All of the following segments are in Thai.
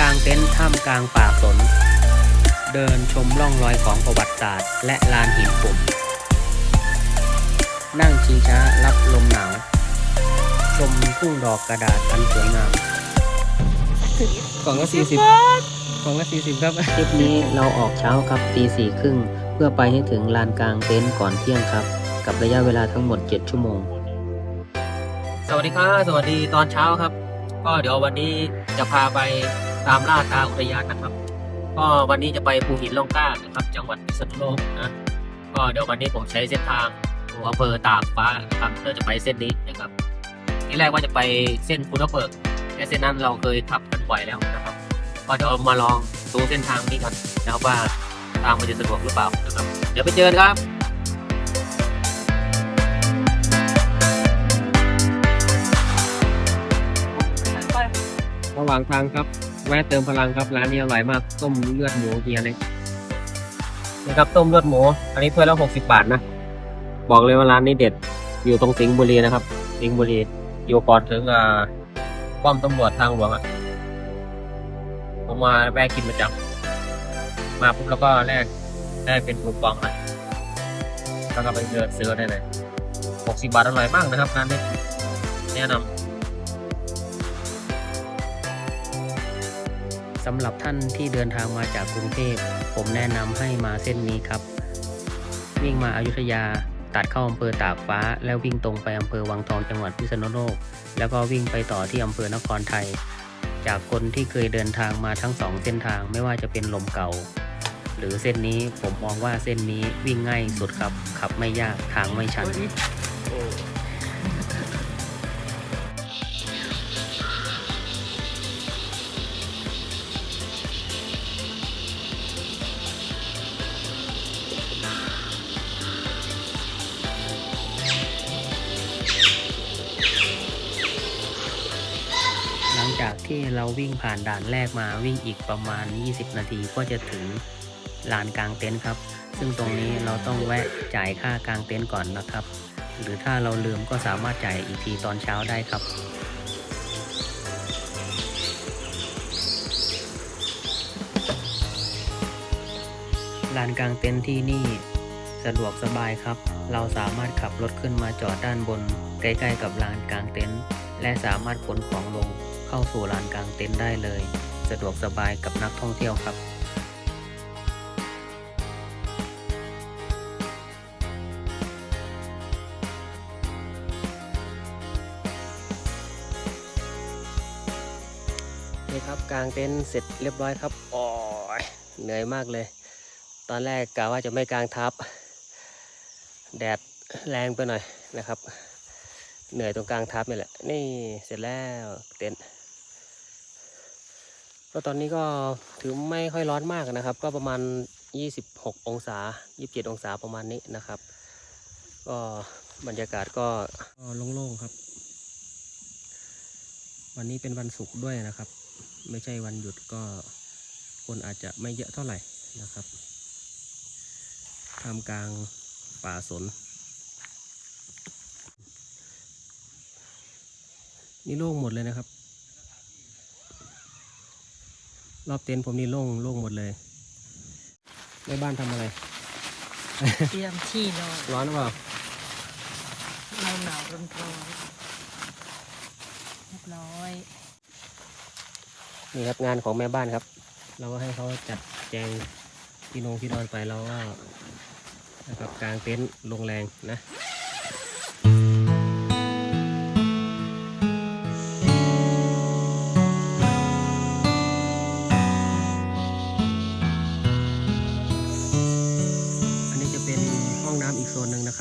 กลางเต็นท์ท่ามกลางป่าสน เดินชมร่องรอยของประวัติศาสตร์ และลานหินปุ่ม นั่งชิงช้ารับลมหนาว ชมทุ่งดอกกระดาษอันสวยงาม กล่องละสี่สิบกล่องละสี่สิบครับทริปนี้เราออกเช้าครับตีสี่ครึ่งเพื่อไปให้ถึงลานกลางเต็นท์ก่อนเที่ยงครับ กับระยะเวลาทั้งหมด 7 ชั่วโมง สวัสดีครับ สวัสดีตอนเช้าครับ ก็เดี๋ยววันนี้จะพาไป ตามล่าตาอุทยานนะครับ ก็วันนี้จะไปภูหินล่องกล้านะครับ จังหวัดพิษณุโลกนะก็เดี๋ยววันนี้ผมใช้เส้นทางของอำเภอตากฟ้านะครับเพื่อจะไปเส้นนี้นะครับที่แรกว่าจะไปเส้นพุทธเบิกแต่เส้นนั้นเราเคยขับกันบ่อยแล้วนะครับ ก็เดี๋ยวมาลองดูเส้นทางนี้กันนะครับว่าทางมันจะสะดวกหรือเปล่านะครับ เดี๋ยวไปเจอกันครับระหว่างทางครับ แวะเติมพลังครับร้านนี้อร่อยมากต้มเลือดหมูเฮียเลยนะครับต้มเลือดหมู อันนี้ถ้วยละหกสิบบาทนะบอกเลยว่าร้านนี้เด็ดอยู่ตรงสิงห์บุรีนะครับ สิงห์บุรีอยู่ก่อนถึงอ่าป้อมตำรวจทางหลวงอะผมมาแวะกินประจำมาปุ๊บแล้วก็แลกได้เป็นคูปองนะแล้วก็ไปเดินซื้อได้เลยหกสิบบาทอร่อยมากนะครับร้านนี้แนะนำำหรับท่านที่เดินทางมาจากกรุงเทพ ผมแนะนำให้มาเส้นนี้ครับ วิ่งมาอายุทยา ตัดเข้าอำเภอตากฟ้า แล้ววิ่งตรงไปอำเภอวังทองจังหวัดพิษณุโลก แล้วก็วิ่งไปต่อที่อำเภอนครไทย จากคนที่เคยเดินทางมาทั้งสองเส้นทางไม่ว่าจะเป็นลมเก่า หรือเส้นนี้ผมมองว่าเส้นนี้วิ่งง่ายสุดครับ ขับไม่ยากทางไม่ชัน ที่เราวิ่งผ่านด่านแรกมาวิ่งอีกประมาณ 20 นาทีก็จะถึงลานกลางเต็นท์ครับ ซึ่งตรงนี้เราต้องแวะจ่ายค่ากลางเต็นท์ก่อนนะครับ หรือถ้าเราลืมก็สามารถจ่ายอีกทีตอนเช้าได้ครับลานกลางเต็นท์ที่นี่สะดวกสบายครับ เราสามารถขับรถขึ้นมาจอดด้านบน ใกล้ๆกับลานกลางเต็นท์และสามารถขนของลง เข้าสู่ลานกลางเต็นท์ได้เลย สะดวกสบายกับนักท่องเที่ยวครับนี่ครับกลางเต็นท์เสร็จเรียบร้อยครับโอ้ยเหนื่อยมากเลย ตอนแรกกะว่าจะไม่กางทับ แดดแรงไปหน่อยนะครับ เหนื่อยตรงกลางทับนี่แหละ นี่เสร็จแล้วเต็นท์ ก็ตอนนี้ก็ถือไม่ค่อยร้อนมากนะครับ ก็ประมาณ 26 องศา 27 องศาประมาณนี้นะครับ ก็บรรยากาศก็โล่งๆครับ วันนี้เป็นวันศุกร์ด้วยนะครับ ไม่ใช่วันหยุดก็คนอาจจะไม่เยอะเท่าไหร่นะครับท่ามกลางป่าสน นี่โล่งหมดเลยนะครับ รอบเต็นท์ผมนี่โล่งโล่งหมดเลยแม่บ้านทำอะไร เตรียมที่นอนร้อนหรือเปล่าหนาวหนาวร้อนร้อนเรียบร้อยนี่ครับงานของแม่บ้านครับ เราก็ให้เขาจัดแจงที่นงที่นอนไปเราก็นะครับกลางเต็นท์ลงแรงนะ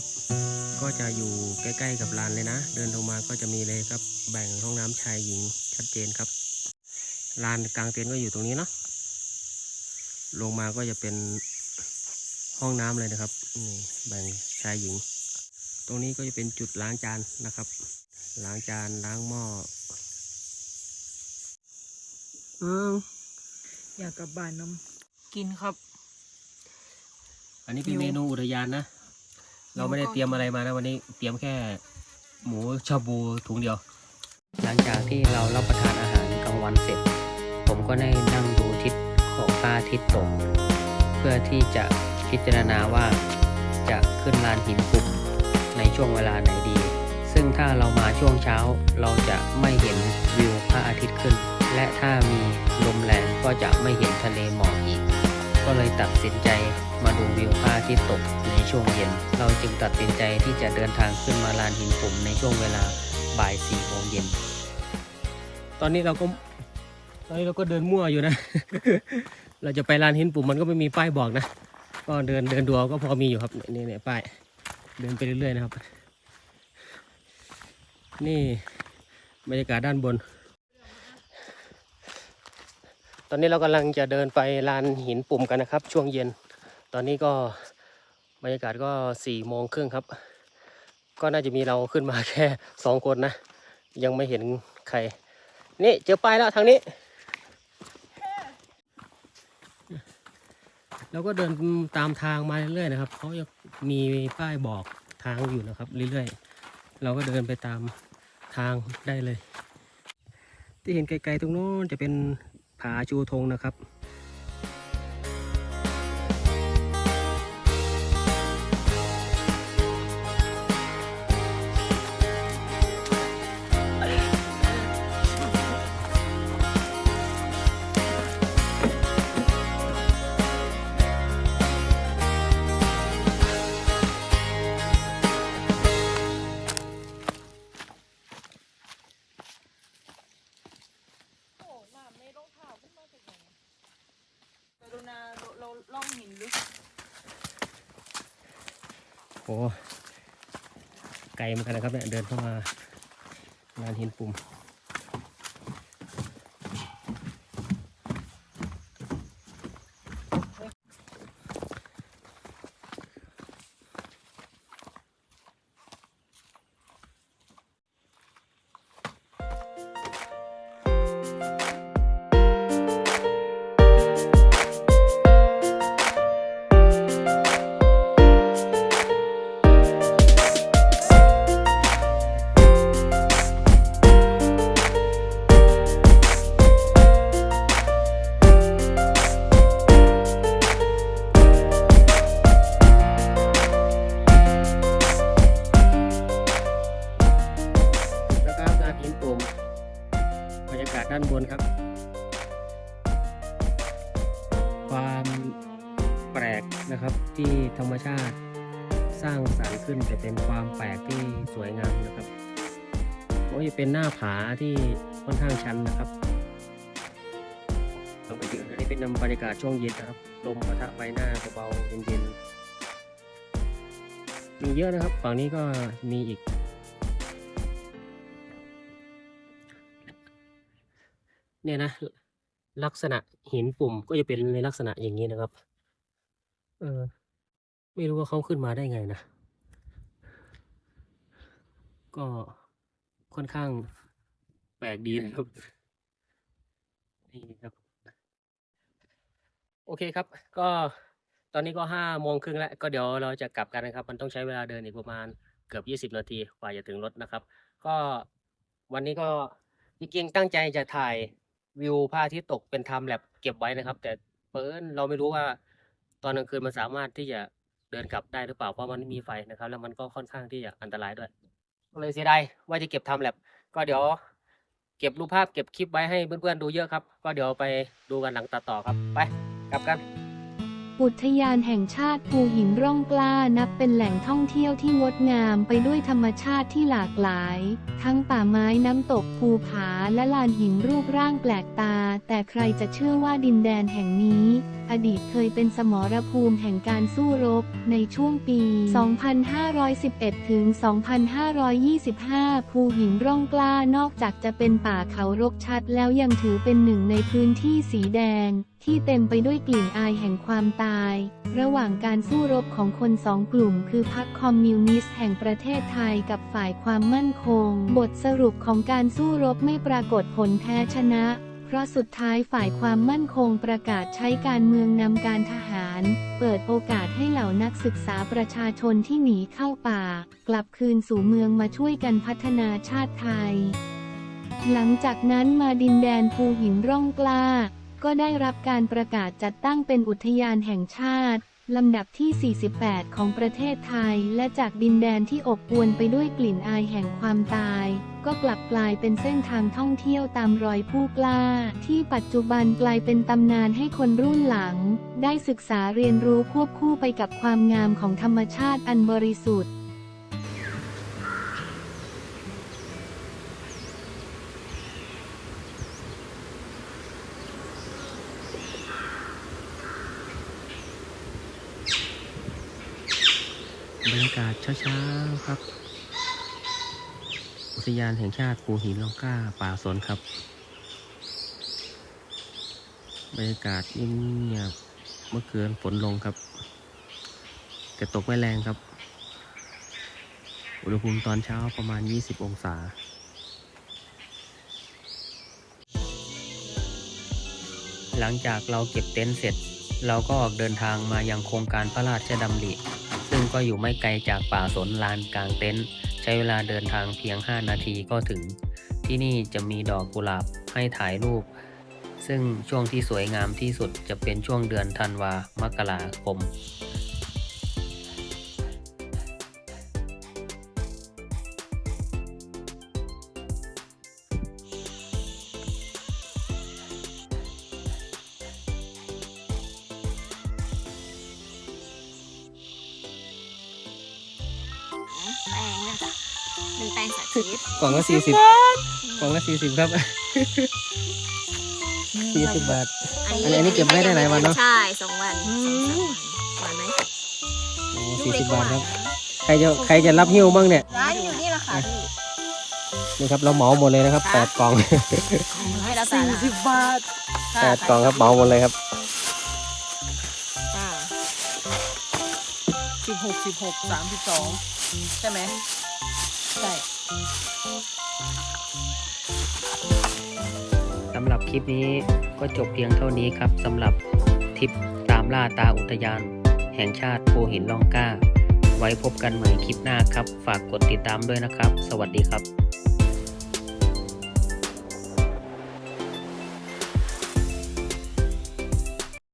นหนึ่งนะครับ ก็จะอยู่ใกล้ๆกับลานเลยนะ เดินลงมาก็จะมีเลยครับ แบ่งห้องน้ำชายหญิงชัดเจนครับลานกลางเต็นท์ก็อยู่ตรงนี้เนาะลงมาก็จะเป็นห้องน้ำเลยนะครับนี่แบ่งชายหญิง ตรงนี้ก็จะเป็นจุดล้างจานนะครับ ล้างจานล้างหม้ออ้าวอยากกลับบ้านน้ำกินครับ อันนี้เป็นหิวเมนูอุทยานนะ เราไม่ได้เตรียมอะไรมานะวันนี้เตรียมแค่หมูชาบูถุงเดียว หลังจากที่เรารับประทานอาหารกลางวันเสร็จ ผมก็ได้นั่งดูทิศของพระอาทิตย์ตก เพื่อที่จะพิจารณาว่าจะขึ้นลานหินปุ่มในช่วงเวลาไหนดี ซึ่งถ้าเรามาช่วงเช้าเราจะไม่เห็นวิวพระอาทิตย์ขึ้น และถ้ามีลมแรงก็จะไม่เห็นทะเลหมอกอีก ก็เลยตัดสินใจ ดูวิวพระอาทิตย์ตกในช่วงเย็น เราจึงตัดสินใจที่จะเดินทางขึ้นมาลานหินปุ่มในช่วงเวลาบ่ายสี่โมงเย็น ตอนนี้เราก็ตอนนี้เราก็เดินมั่วอยู่นะ เราจะไปลานหินปุ่มมันก็ไม่มีป้ายบอกนะ ก็เดินเดินดูเอาก็พอมีอยู่ครับนี่เนี่ยป้าย เดินไปเรื่อยๆนะครับ นี่บรรยากาศด้านบน ตอนนี้เรากำลังจะเดินไปลานหินปุ่มกันนะครับ ช่วงเย็น ตอนนี้ก็บรรยากาศก็สี่โมงครึ่งครับ ก็น่าจะมีเราขึ้นมาแค่สองคนนะ ยังไม่เห็นใคร นี่เจอป้ายแล้วทางนี้เราก็เดินตามทางมาเรื่อยๆนะครับเขายังมีป้ายบอกทางอยู่นะครับ เรื่อยๆ เราก็เดินไปตามทางได้เลย ที่เห็นไกลๆตรงโน้นจะเป็นผาชูธงนะครับ โอ้ไกลเหมือนกันนะครับเนี่ยเดินเข้ามาลานหินปุ่ม ธรรมชาติ สร้างสรรค์ขึ้นแต่เป็นความแปลกที่สวยงามนะครับก็จะเป็นหน้าผาที่ค่อนข้างชันนะครับเราไปถึงอันนี้เป็นบรรยากาศช่วงเย็นนะครับ ลมปะทะใบหน้าเบาๆเย็นๆ มีเยอะนะครับ ฝั่งนี้ก็มีอีก เนี่ยนะ ลักษณะหินปุ่มก็จะเป็นในลักษณะอย่างนี้นะครับ เออ ไม่รู้ว่าเขาขึ้นมาได้ไงนะ ก็ค่อนข้างแปลกดีนะครับ นี่ครับ โอเคครับ ก็ตอนนี้ก็ห้าโมงครึ่งแล้ว ก็เดี๋ยวเราจะกลับกันนะครับ มันต้องใช้เวลาเดินอีกประมาณเกือบยี่สิบนาทีกว่าจะถึงรถนะครับ ก็วันนี้ก็จริงๆตั้งใจจะถ่ายวิวพระอาทิตย์ตกเป็นไทม์แลปเก็บไว้นะครับ แต่เปินเราไม่รู้ว่าตอนกลางคืนมันสามารถที่จะ เดินกลับได้หรือเปล่าเพราะมันไม่มีไฟนะครับ แล้วมันก็ค่อนข้างที่จะอันตรายด้วยก็เลยเสียดายว่าจะเก็บทม์แลปก็เดี๋ยว เก็บรูปภาพเก็บคลิปไว้ให้เพื่อนๆดูเยอะครับ ก็เดี๋ยวไปดูกันหลังตัดต่อครับไปกลับกัน อุทยานแห่งชาติภูหินร่องกล้านับเป็นแหล่งท่องเที่ยวที่งดงามไปด้วยธรรมชาติที่หลากหลาย ทั้งป่าไม้น้ำตกภูผาและลานหินรูปร่างแปลกตา แต่ใครจะเชื่อว่าดินแดนแห่งนี้อดีตเคยเป็นสมรภูมิแห่งการสู้รบ ในช่วงปี 2511 ถึง 2525 ภูหินร่องกล้านอกจากจะเป็นป่าเขารกชัดแล้วยังถือเป็นหนึ่งในพื้นที่สีแดง ที่เต็มไปด้วยกลิ่นอายแห่งความตาย ระหว่างการสู้รบของคนสองกลุ่ม คือพรรคคอมมิวนิสต์แห่งประเทศไทยกับฝ่ายความมั่นคง บทสรุปของการสู้รบไม่ปรากฏผลแพ้ชนะ ราะสุดท้ายฝ่ายความมั่นคงประกาศใช้การเมืองนำการทหาร เปิดโอกาสให้เหล่านักศึกษาประชาชนที่หนีเข้าป่า กลับคืนสู่เมืองมาช่วยกันพัฒนาชาติไทย หลังจากนั้นมาดินแดนภูหินร่องกล้า ก็ได้รับการประกาศจัดตั้งเป็นอุทยานแห่งชาติ ลำดับที่ 48 ของประเทศไทย และจากดินแดนที่อบอวลไปด้วยกลิ่นอายแห่งความตาย ก็กลับกลายเป็นเส้นทางท่องเที่ยวตามรอยผู้กล้า ที่ปัจจุบันกลายเป็นตำนานให้คนรุ่นหลัง ได้ศึกษาเรียนรู้ควบคู่ไปกับความงามของธรรมชาติอันบริสุทธิ์ บรรยากาศเช้าๆครับ อุทยานแห่งชาติภูหินล่องก้าป่าสนครับ บรรยากาศเงียบเมื่อคืนฝนลงครับ แต่ตกไม่แรงครับ อุณหภูมิตอนเช้าประมาณ 20 องศาหลังจากเราเก็บเต็นท์เสร็จ เราก็ออกเดินทางมายังโครงการพระราชดำริ ก็อยู่ไม่ไกลจากป่าสนลานกลางเต็นท์ใช้เวลาเดินทางเพียง 5 นาทีก็ถึง ที่นี่จะมีดอกกุหลาบให้ถ่ายรูป ซึ่งช่วงที่สวยงามที่สุดจะเป็นช่วงเดือนธันวามกราคม สาธิตกล่องละ40กล่องละ40ครับ40บาท อันนี้อันนี้เก็บไว้ได้หลายวันเนอะใช่สองวันสองสามวันหวานไหมโอ้ลูกเล็ก40ก็บาหทวานครับ ใครจะใครจะรับหิ้วบ้างเนี่ย ร้านอยู่นี่แหละค่ะพี่นี่ครับเราเหมาหมดเลยนะครับ8กล่องให้เราสาสี่ระสิบบาท8กล่องครับเหมาหมดเลยครับอ่าสิบหกสิบหกสามสิบสองใช่ไหม ลิปนี้ก็จบเพียงเท่านี้ครับสำหรับทริปตามล่าตาอุทยาน แห่งชาติภูหินล่องกล้า ไว้พบกันใหม่คลิปหน้าครับ ฝากกดติดตามด้วยนะครับ สวัสดีครับ